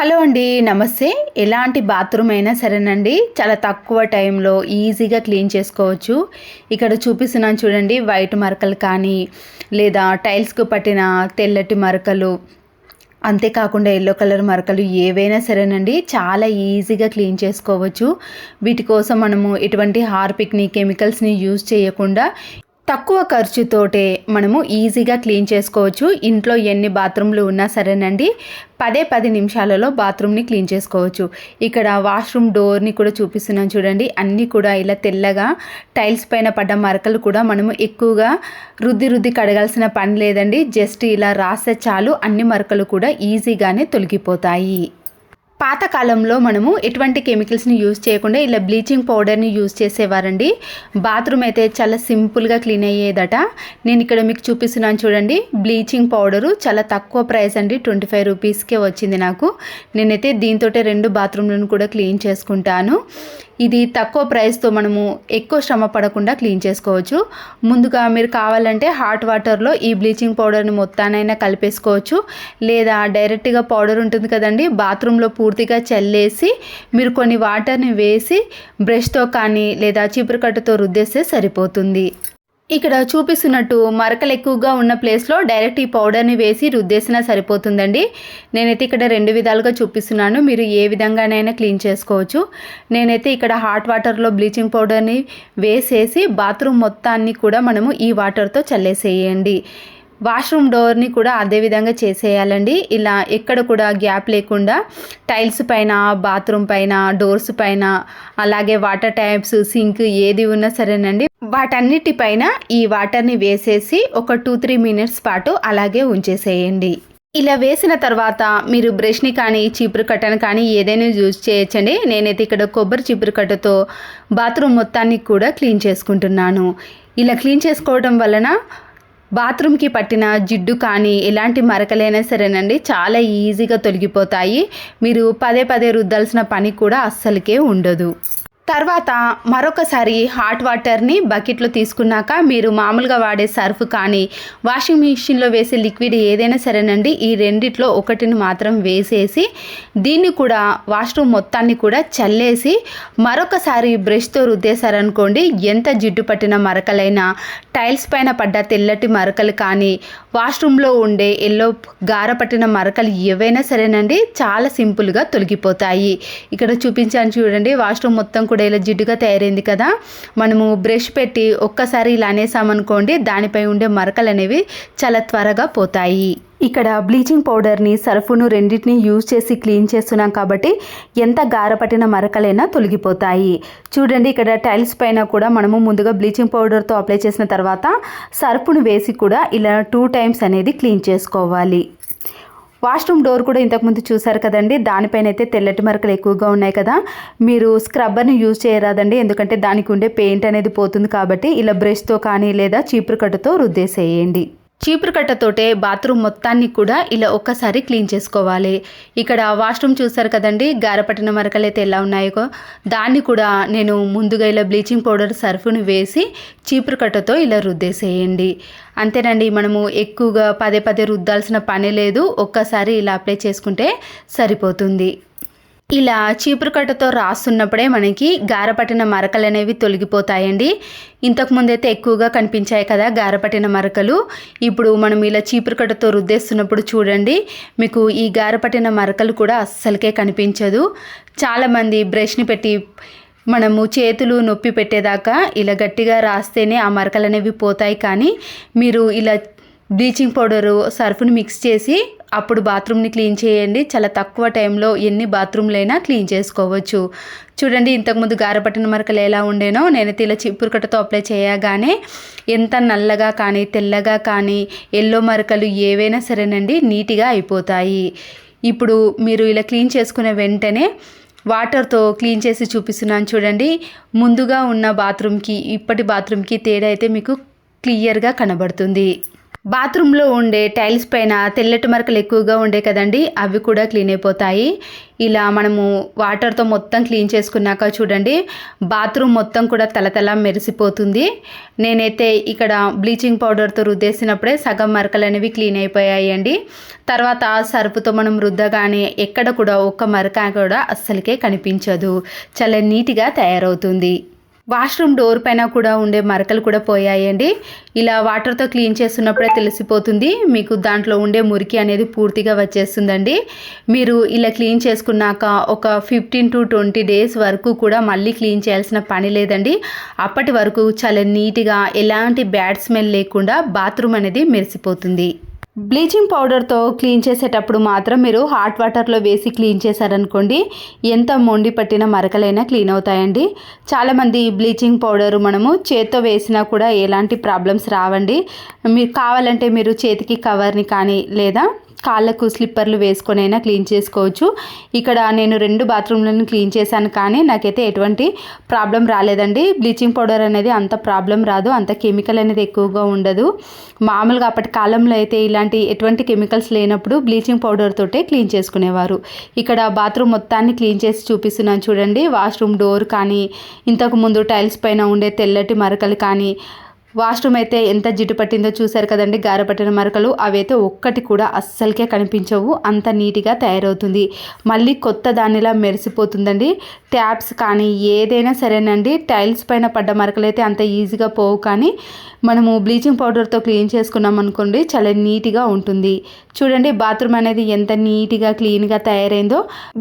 Hello అండి నమస్తే. ఎలాంటి బాత్రూమ్ అయినా సరేనండి. చాలా తక్కువ టైంలో ఈజీగా క్లీన్ చేసుకోవచ్చు. ఇక్కడ చూపిస్తున్నాను చూడండి వైట్ మరకలు కానీ లేదా టైల్స్కు పట్టిన తెల్లటి మరకలు అంతేకాకుండా ఎల్లో కలర్ మరకలు ఏవైనా సరేనండి. చాలా ఈజీగా క్లీన్ చేసుకోవచ్చు. వీటి కోసం మనము ఎటువంటి హార్పిక్ని కెమికల్స్ని యూజ్ చేయకుండా తక్కువ ఖర్చుతోటే మనము ఈజీగా క్లీన్ చేసుకోవచ్చు. ఇంట్లో ఎన్ని బాత్రూమ్లు ఉన్నా సరేనండి. పదే పది నిమిషాలలో బాత్రూమ్ని క్లీన్ చేసుకోవచ్చు. ఇక్కడ వాష్రూమ్ డోర్ని కూడా చూపిస్తున్నాను చూడండి. అన్నీ కూడా ఇలా తెల్లగా టైల్స్ పైన పడ్డ మరకలు కూడా మనము ఎక్కువగా రుద్ది రుద్ది కడగాల్సిన పని లేదండి. జస్ట్ ఇలా రాస్తే చాలు. అన్ని మరకలు కూడా ఈజీగానే తొలగిపోతాయి. పాతకాలంలో మనము ఎటువంటి కెమికల్స్ని యూజ్ చేయకుండా ఇలా బ్లీచింగ్ పౌడర్ని యూజ్ చేసేవారండి. బాత్రూమ్ అయితే చాలా సింపుల్గా క్లీన్ అయ్యేదట. నేను ఇక్కడ మీకు చూపిస్తున్నాను చూడండి. బ్లీచింగ్ పౌడరు చాలా తక్కువ ప్రైస్ అండి. ట్వంటీ ఫైవ్ రూపీస్కే వచ్చింది నాకు. నేనైతే దీంతో రెండు బాత్రూమ్లను కూడా క్లీన్ చేసుకుంటాను. ఇది తక్కువ ప్రైస్తో మనము ఎక్కువ శ్రమ పడకుండా క్లీన్ చేసుకోవచ్చు. ముందుగా మీరు కావాలంటే హాట్ వాటర్లో ఈ బ్లీచింగ్ పౌడర్ని మొత్తానైనా కలిపేసుకోవచ్చు. లేదా డైరెక్ట్గా పౌడర్ ఉంటుంది కదండి బాత్రూంలో పూర్తిగా చల్లేసి మీరు కొన్ని వాటర్ని వేసి బ్రష్తో కానీ లేదా చీపురుకట్టతో రుద్దేస్తే సరిపోతుంది. ఇక్కడ చూపిస్తున్నట్టు మరకలు ఎక్కువగా ఉన్న ప్లేస్లో డైరెక్ట్ ఈ పౌడర్ని వేసి రుద్దేసినా సరిపోతుందండి. నేనైతే ఇక్కడ రెండు విధాలుగా చూపిస్తున్నాను. మీరు ఏ విధంగానైనా క్లీన్ చేసుకోవచ్చు. నేనైతే ఇక్కడ హాట్ వాటర్లో బ్లీచింగ్ పౌడర్ని వేసేసి బాత్రూమ్ మొత్తాన్ని కూడా మనము ఈ వాటర్తో చల్లేసేయండి. వాష్రూమ్ డోర్ని కూడా అదే విధంగా చేసేయాలండి. ఇలా ఎక్కడ కూడా గ్యాప్ లేకుండా టైల్స్ పైన బాత్రూమ్ పైన డోర్స్ పైన అలాగే వాటర్ ట్యాప్స్ సింక్ ఏది ఉన్నా సరేనండి. వాటన్నిటిపైన ఈ వాటర్ని వేసేసి ఒక టూ త్రీ మినిట్స్ పాటు అలాగే ఉంచేసేయండి. ఇలా వేసిన తర్వాత మీరు బ్రష్ని కానీ చీపురు కట్టను కానీ ఏదైనా యూజ్ చేయొచ్చండి. నేనైతే ఇక్కడ కొబ్బరి చీపురు కట్టతో బాత్రూమ్ మొత్తాన్ని కూడా క్లీన్ చేసుకుంటున్నాను. ఇలా క్లీన్ చేసుకోవడం వలన బాత్రూమ్కి పట్టిన జిడ్డు కానీ ఎలాంటి మరకలైనా సరేనండి. చాలా ఈజీగా తొలగిపోతాయి. మీరు పదే పదే రుద్దాల్సిన పని కూడా అస్సలకే ఉండదు. తర్వాత మరొకసారి హాట్ వాటర్ని బకెట్లో తీసుకున్నాక మీరు మామూలుగా వాడే సర్ఫ్ కానీ వాషింగ్ మిషన్లో వేసే లిక్విడ్ ఏదైనా సరేనండి ఈ రెండిట్లో ఒకటిని మాత్రం వేసేసి దీన్ని కూడా వాష్రూమ్ మొత్తాన్ని కూడా చల్లేసి మరొకసారి బ్రష్తో రుద్దేశారనుకోండి ఎంత జిడ్డు పట్టిన మరకలైనా టైల్స్ పైన పడ్డ తెల్లటి మరకలు కానీ వాష్రూమ్లో ఉండే ఎల్లో గారపట్టిన మరకలు ఏవైనా సరేనండి చాలా సింపుల్గా తొలగిపోతాయి. ఇక్కడ చూపించాను చూడండి వాష్రూమ్ మొత్తం కూడా ఇలా జిడ్డుగా తయారైంది కదా. మనము బ్రష్ పెట్టి ఒక్కసారి ఇలా అనేసామనుకోండి దానిపై ఉండే మరకలు అనేవి చాలా త్వరగా పోతాయి. ఇక్కడ బ్లీచింగ్ పౌడర్ని సర్ఫును రెండింటిని యూజ్ చేసి క్లీన్ చేస్తున్నాం కాబట్టి ఎంత గారపట్టిన మరకలైనా తొలగిపోతాయి. చూడండి ఇక్కడ టైల్స్ పైన కూడా మనము ముందుగా బ్లీచింగ్ పౌడర్తో అప్లై చేసిన తర్వాత సర్ఫును వేసి కూడా ఇలా టూ టైమ్స్ అనేది క్లీన్ చేసుకోవాలి. వాష్రూమ్ డోర్ కూడా ఇంతకుముందు చూసారు కదండి దానిపైన అయితే తెల్లటి మరకలు ఎక్కువగా ఉన్నాయి కదా. మీరు స్క్రబ్బర్ని యూజ్ చేయరాదండి ఎందుకంటే దానికి ఉండే పెయింట్ అనేది పోతుంది కాబట్టి ఇలా బ్రష్తో కానీ లేదా చీపురు కట్టతో రుద్దేసేయండి. చీపురు కట్టతోటే బాత్రూమ్ మొత్తాన్ని కూడా ఇలా ఒక్కసారి క్లీన్ చేసుకోవాలి. ఇక్కడ వాష్రూమ్ చూసారు కదండి గారపట్టిన మరకలు అయితే ఎలా ఉన్నాయో. దాన్ని కూడా నేను ముందుగా ఇలా బ్లీచింగ్ పౌడర్ సర్ఫ్ను వేసి చీపురు కట్టతో ఇలా రుద్దేసేయండి. అంతేనండి మనము ఎక్కువగా పదే పదే రుద్దాల్సిన పని లేదు ఒక్కసారి ఇలా అప్లై చేసుకుంటే సరిపోతుంది. ఇలా చీపురు కట్టతో రాస్తున్నప్పుడే మనకి గారపట్టిన మరకలు అనేవి తొలగిపోతాయండి. ఇంతకుముందైతే ఎక్కువగా కనిపించాయి కదా గారపట్టిన మరకలు. ఇప్పుడు మనం ఇలా చీపురు కట్టతో రుద్దేస్తున్నప్పుడు చూడండి మీకు ఈ గారపట్టిన మరకలు కూడా అస్సలకే కనిపించదు. చాలామంది బ్రష్ని పెట్టి మనము చేతులు నొప్పి పెట్టేదాకా ఇలా గట్టిగా రాస్తేనే ఆ మరకలు అనేవి పోతాయి. కానీ మీరు ఇలా బ్లీచింగ్ పౌడరు సర్ఫ్ని మిక్స్ చేసి అప్పుడు బాత్రూమ్ని క్లీన్ చేయండి. చాలా తక్కువ టైంలో ఎన్ని బాత్రూమ్లైనా క్లీన్ చేసుకోవచ్చు. చూడండి ఇంతకుముందు గారపట్టిన మరకలు ఎలా ఉండేనో నేనైతే ఇలా చిప్పురు కట్టతో అప్లై చేయగానే ఎంత నల్లగా కానీ తెల్లగా కానీ ఎల్లో మరకలు ఏవైనా సరేనండి నీట్గా అయిపోతాయి. ఇప్పుడు మీరు ఇలా క్లీన్ చేసుకునే వెంటనే వాటర్తో క్లీన్ చేసి చూపిస్తున్నాను చూడండి. ముందుగా ఉన్న బాత్రూమ్కి ఇప్పటి బాత్రూమ్కి తేడా అయితే మీకు క్లియర్గా కనబడుతుంది. బాత్రూంలో ఉండే టైల్స్ పైన తెల్లటి మరకలు ఎక్కువగా ఉండే కదండి అవి కూడా క్లీన్ అయిపోతాయి. ఇలా మనము వాటర్తో మొత్తం క్లీన్ చేసుకున్నాక చూడండి బాత్రూమ్ మొత్తం కూడా తలతల మెరిసిపోతుంది. నేనైతే ఇక్కడ బ్లీచింగ్ పౌడర్తో రుద్దేసినప్పుడే సగం మరకలు అనేవి క్లీన్ అయిపోయాయి అండి తర్వాత సరుపుతో మనం రుద్దగానే ఎక్కడ కూడా ఒక్క మరక కూడా అస్సలకే కనిపించదు. చాలా నీట్గా తయారవుతుంది. వాష్రూమ్ డోర్ పైన కూడా ఉండే మరకలు కూడా పోయాయండి. ఇలా వాటర్తో క్లీన్ చేస్తున్నప్పుడే తెలిసిపోతుంది. మీకు దాంట్లో ఉండే మురికి అనేది పూర్తిగా వచ్చేస్తుందండి. మీరు ఇలా క్లీన్ చేసుకున్నాక ఒక ఫిఫ్టీన్ టు ట్వంటీ డేస్ వరకు కూడా మళ్ళీ క్లీన్ చేయాల్సిన పని లేదండి. అప్పటి వరకు చాలా నీట్గా ఎలాంటి బ్యాడ్ స్మెల్ లేకుండా బాత్రూమ్ అనేది మెరిసిపోతుంది. బ్లీచింగ్ పౌడర్తో క్లీన్ చేసేటప్పుడు మాత్రం మీరు హాట్ వాటర్లో వేసి క్లీన్ చేశారనుకోండి ఎంత మొండి పట్టిన మరకలైనా క్లీన్ అవుతాయండి. చాలామంది బ్లీచింగ్ పౌడర్ మనము చేత్తో వేసినా కూడా ఎలాంటి ప్రాబ్లమ్స్ రావండి. మీరు కావాలంటే మీరు చేతికి కవర్ని కానీ లేదా కాళ్ళకు స్లిప్పర్లు వేసుకొని అయినా క్లీన్ చేసుకోవచ్చు. ఇక్కడ నేను రెండు బాత్రూమ్లను క్లీన్ చేశాను కానీ నాకైతే ఎటువంటి ప్రాబ్లం రాలేదండి. బ్లీచింగ్ పౌడర్ అనేది అంత ప్రాబ్లం రాదు. అంత కెమికల్ అనేది ఎక్కువగా ఉండదు. మామూలుగా అప్పటి కాలంలో అయితే ఇలాంటి ఎటువంటి కెమికల్స్ లేనప్పుడు బ్లీచింగ్ పౌడర్ తోటే క్లీన్ చేసుకునేవారు. ఇక్కడ బాత్రూమ్ మొత్తాన్ని క్లీన్ చేసి చూపిస్తున్నాను చూడండి. వాష్రూమ్ డోర్ కానీ ఇంతకు ముందు టైల్స్ పైన ఉండే తెల్లటి మరకలు కానీ వాష్రూమ్ అయితే ఎంత జిడ్డు పట్టిందో చూశారు కదండి. గారపట్టిన మరకలు అవైతే ఒక్కటి కూడా అస్సలకే కనిపించవు. అంత నీట్గా తయారవుతుంది. మళ్ళీ కొత్త దానిలా మెరిసిపోతుందండి. ట్యాప్స్ కానీ ఏదైనా సరేనండి. టైల్స్ పైన పడ్డ మరకలు అయితే అంత ఈజీగా పోవు కానీ మనము బ్లీచింగ్ పౌడర్తో క్లీన్ చేసుకున్నాం అనుకోండి చాలా నీట్గా ఉంటుంది. చూడండి బాత్రూమ్ అనేది ఎంత నీట్గా క్లీన్గా తయారైందో.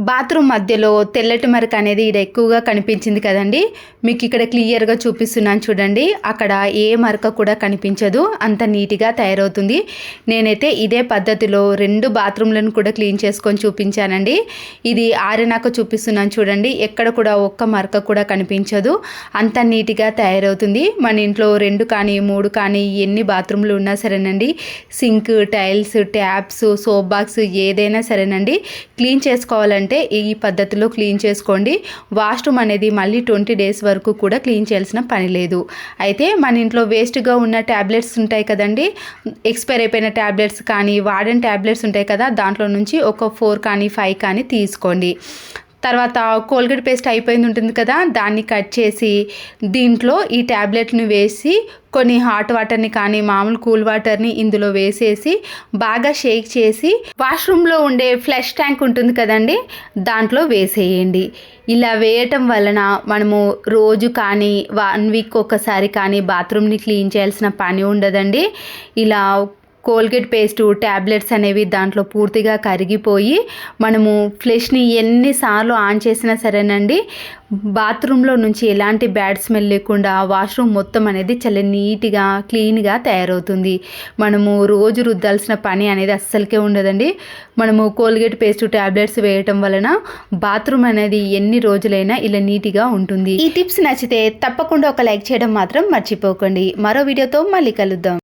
బాత్రూమ్ మధ్యలో తెల్లటి మరక అనేది ఇక్కడ ఎక్కువగా కనిపించింది కదండి. మీకు ఇక్కడ క్లియర్గా చూపిస్తున్నాను చూడండి. అక్కడ ఏ మరక కూడా కనిపించదు. అంత నీట్గా తయారవుతుంది. నేనైతే ఇదే పద్ధతిలో రెండు బాత్రూమ్లను కూడా క్లీన్ చేసుకొని చూపించానండి. ఇది ఆరినాక చూపిస్తున్నాను చూడండి. ఎక్కడ కూడా ఒక్క మరక కూడా కనిపించదు. అంత నీట్గా తయారవుతుంది. మన ఇంట్లో రెండు కానీ మూడు కానీ ఎన్ని బాత్రూమ్లు ఉన్నా సరేనండి. Sink tiles taps soap box ఏదైనా సరేనండి. క్లీన్ చేసుకోవాలంటే ఈ పద్ధతిలో క్లీన్ చేసుకోండి. వాష్రూమ్ అనేది మళ్ళీ ట్వంటీ డేస్ వరకు కూడా క్లీన్ చేయాల్సిన పని లేదు. అయితే మన ఇంట్లో వేస్ట్గా ఉన్న ట్యాబ్లెట్స్ ఉంటాయి కదండి. ఎక్స్పైర్ అయిపోయిన ట్యాబ్లెట్స్ కానీ వాడిన ట్యాబ్లెట్స్ ఉంటాయి కదా దాంట్లో నుంచి ఒక ఫోర్ కానీ ఫైవ్ కానీ తీసుకోండి. తర్వాత కోల్గేట్ పేస్ట్ అయిపోయింది ఉంటుంది కదా దాన్ని కట్ చేసి దీంట్లో ఈ ట్యాబ్లెట్ని వేసి కొన్ని హాట్ వాటర్ని కానీ మామూలు కూల్ వాటర్ని ఇందులో వేసేసి బాగా షేక్ చేసి వాష్రూమ్లో ఉండే ఫ్లష్ ట్యాంక్ ఉంటుంది కదండి దాంట్లో వేసేయండి. ఇలా వేయటం వలన మనము రోజు కానీ వన్ వీక్ ఒకసారి కానీ బాత్రూమ్ని క్లీన్ చేయాల్సిన పని ఉండదండి. ఇలా కోల్గేట్ పేస్టు ట్యాబ్లెట్స్ అనేవి దాంట్లో పూర్తిగా కరిగిపోయి మనము ఫ్లెష్ని ఎన్నిసార్లు ఆన్ చేసినా సరేనండి. బాత్రూంలో నుంచి ఎలాంటి బ్యాడ్ స్మెల్ లేకుండా వాష్రూమ్ మొత్తం అనేది చాలా నీట్గా క్లీన్గా తయారవుతుంది. మనము రోజు రుద్దాల్సిన పని అనేది అస్సలకే ఉండదండి. మనము కోల్గేట్ పేస్ట్ ట్యాబ్లెట్స్ వేయటం వలన బాత్రూమ్ అనేది ఎన్ని రోజులైనా ఇలా నీట్గా ఉంటుంది. ఈ టిప్స్ నచ్చితే తప్పకుండా ఒక లైక్ చేయడం మాత్రం మర్చిపోకండి. మరో వీడియోతో మళ్ళీ కలుద్దాం.